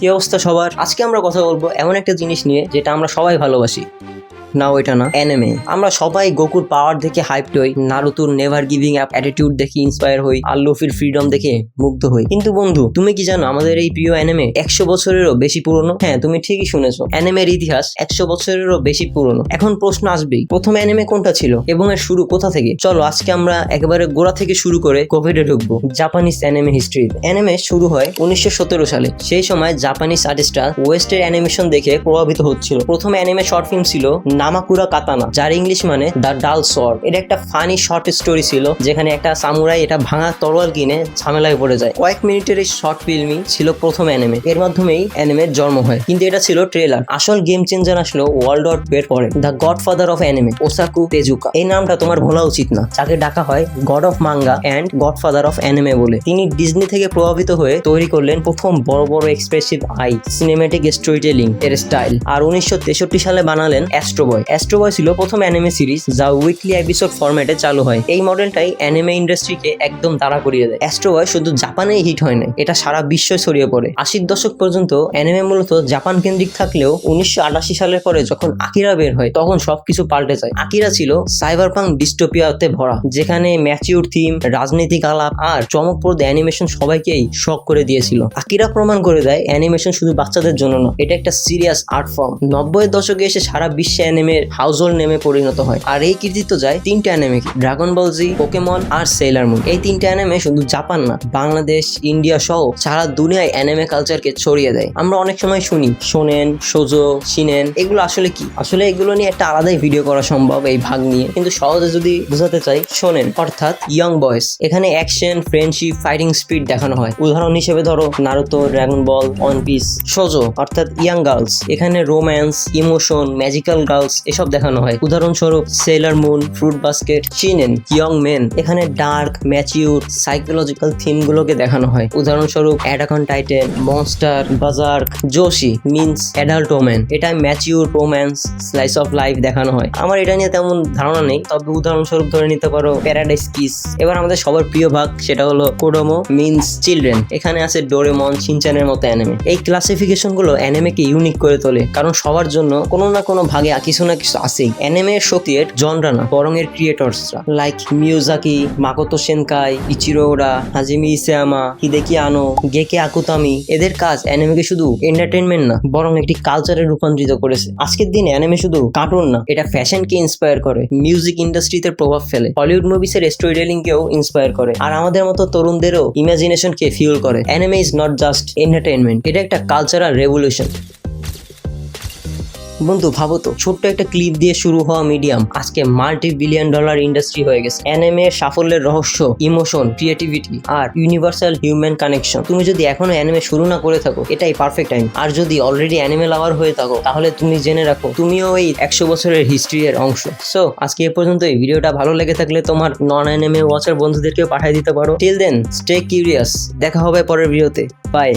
কি অবস্থা সবার? আজকে আমরা কথা বলব এমন একটা জিনিস নিয়ে যেটা আমরা সবাই ভালোবাসি। না ওইটা না। অ্যানিমে আমরা সবাই গোকুর পাওয়ার দেখে হাইপড হই নারুতুর নেভার গিভিং অ্যাপ অ্যাটিটিউড দেখে ইন্সপায়ার হই, আর লুফির ফ্রিডম দেখে মুগ্ধ হই। কিন্তু বন্ধু, তুমি কি জানো আমাদের এই প্রিয় অ্যানিমে একশো বছরেরও বেশি পুরনো? হ্যাঁ তুমি ঠিকই শুনেছো। অ্যানিমের ইতিহাস একশো বছরেরও বেশি পুরনো। এখন প্রশ্ন আসবেই, প্রথম অ্যানিমে কোনটা ছিল এবং এর শুরু কোথা থেকে? চলো, আজকে আমরা একেবারে গোড়া থেকে শুরু করে কোভিডে ঢুকবো জাপানিজ অ্যানিমে হিস্ট্রি অ্যানিমে শুরু হয় উনিশশো সতেরো সালে। সেই সময় জাপানিজ আর্টিস্টরা ওয়েস্টের অ্যানিমেশন দেখে প্রভাবিত হচ্ছিল। প্রথম অ্যানিমে শর্ট ফিল্ম ছিল নামাকুরা কাতানা, যার ইংলিশ মানে দ্য ডাল সর এটা একটা ফানি শর্ট স্টোরি ছিল, যেখানে একটা সামুরাই এটা ভাঙা তরোয়াল কিনে ঝামেলায় পড়ে যায়। কয়েক মিনিটের এই শর্ট ফিল্মই ছিল প্রথম অ্যানিমে এর মাধ্যমেই অ্যানিমের জন্ম হয়। কিন্তু এটা ছিল ট্রেলার আসল গেম চেঞ্জার আসলো ওয়ার্ল্ড অফ বের পরে। The godfather of anime Osamu Tezuka এই নামটা তোমার ভোলা উচিত না। যাকে ডাকা হয় god of manga and godfather of anime বলে। তিনি ডিজনি থেকে প্রভাবিত হয়ে তৈরি করলেন প্রথম বড় বড় expressive eye cinematic story telling এর স্টাইল আর উনিশশো তেষট্টি সালে বানালেন অ্যাস্ট্রোবয় অ্যাস্ট্রোবয় ছিল প্রথম অ্যানিমে সিরিজ যা উইকলি এপিসোড ফরম্যাটে চালু হয়। এই মডেলটাই অ্যানিমে ইন্ডাস্ট্রিকে একদম তাড়া করিয়ে দেয়। অ্যাস্ট্রোবয় শুধু জাপানেই হিট হয় না এটা সারা বিশ্বে ছড়িয়ে পড়ে। আশির দশক পর্যন্ত অ্যানিমে মূলত জাপান কেন্দ্রিক থাকলেও উনিশশো আটাশি সালের পরে যখন আকিরা বের হয়, তখন সবকিছু পাল্টে যায়। আকিরা ছিল সাইবার পাং ডিস্টোপিয়াতে ভরা, যেখানে ম্যাচিউর থিম রাজনৈতিক আলাপ আর চমকপ্রদ অ্যানিমেশন সবাইকেই শক করে দিয়েছিল। আকিরা প্রমাণ করে দেয় অ্যানিমেশন শুধু বাচ্চাদের জন্য না এটা একটা সিরিয়াস আর্ট ফর্ম নব্বইয়ের দশকে এসে সারা বিশ্বে অ্যানিমের হাউজহোল্ড নেমে পরিণত হয়। আর এই কৃতিত্ব যায় তিনটে anime Dragon Ball Z Pokemon আর সেলার মুন এই তিনটে অ্যানিমে শুধু জাপান না, বাংলাদেশ ইন্ডিয়া সহ সারা দুনিয়ায় অ্যানিমে কালচারকে ছড়িয়ে দেয়। আমরা অনেক সময় শুনি, শোনেন সোজো শিনেন এগুলো আসলে কি? আসলে এগুলো নিয়ে একটা আলাদাই ভিডিও করা সম্ভব এই ভাগ নিয়ে। কিন্তু সহজে যদি বোঝাতে চাই, শোনেন, অর্থাৎ ইয়ং বয়েস এখানে অ্যাকশন ফ্রেন্ডশিপ ফাইটিং স্পিড দেখানো হয়। উদাহরণ হিসেবে ধরো Naruto Dragon Ball One Piece shojo অর্থাৎ ইয়াং গার্লস এখানে রোম্যান্স ইমোশন ম্যাজিক্যাল গার্লস এসব দেখানো হয়। উদাহরণস্বরূপ Sailor Moon Fruit Basket seinen young men এখানে ডার্ক ম্যাচিউর সাইকোলজিক্যাল থিমগুলোকে দেখানো হয়। উদাহরণস্বরূপ Attack on Titan Monster Berserk josei means adult women এটা mature romance slice of life দেখানো হয়। আমার এটা নিয়ে তেমন ধারণা নেই, তবে উদাহরণস্বরূপ ধরে নিতে পারো প্যারাডাইস কিস এবার আমাদের সবার প্রিয় ভাগ, সেটা হলো কোডোমো মিনস চিলড্রেন এখানে আছে ডোরেমন সিনচানের মতো অ্যানিমে এই ক্লাসিফিকেশনগুলো অ্যানিমেকে ইউনিক করে তোলে, কারণ সবার জন্য কোনো না কোনো ভাগে কিছু না কিছু আছেই। অ্যানিমের শক্তি এর জনরা না, বরং এর ক্রিয়েটরসরা লাইক মিউজাকি মাকোতো সেনকাই ইচিরো ওরা হাজিমি ইসেয়ামা হিদেকি আনো গেকে আকুতামি এদের কাজ অ্যানিমেকে শুধু এন্টারটেনমেন্ট না, বরং একটি কালচারে রূপান্তরিত করেছে। আজকের দিনে অ্যানিমে শুধু কার্টুন না, এটা ফ্যাশনকে ইন্সপায়ার করে মিউজিক ইন্ডাস্ট্রিতে প্রভাব ফেলে হলিউড মুভিসের স্টোরি টেলিংকেও ইন্সপায়ার করে, আর আমাদের মতো তরুণদেরও ইমাজিনেশনকে ফিউল করে। Anime is not just entertainment এটা একটা কালচারাল রেভলিউশন বন্ধু, ভাবো তো, ছোট্ট একটা ক্লিপ দিয়ে শুরু হওয়া মিডিয়াম আজকে মাল্টি বিলিয়ন ডলার ইন্ডাস্ট্রি হয়ে গেছে। অ্যানিমে সাফল্যের রহস্য ইমোশন ক্রিয়েটিভিটি আর ইউনিভার্সাল হিউম্যান কানেকশন তুমি যদি এখনও অ্যানিমে শুরু না করে থাকো, এটাই পারফেক্ট টাইম আর যদি অলরেডি অ্যানিমে লাভার হয়ে থাকো, তাহলে তুমি জেনে রাখো, তুমিও এই একশো বছরের হিস্ট্রি এর অংশ। সো আজকে এ পর্যন্ত এই ভিডিওটা ভালো লেগে থাকলে তোমার নন অ্যানিমে ওয়াচার বন্ধুদেরকেও পাঠিয়ে দিতে পারো। টিল দেন স্টে কিউরিয়াস দেখা হবে পরের ভিডিওতে বাই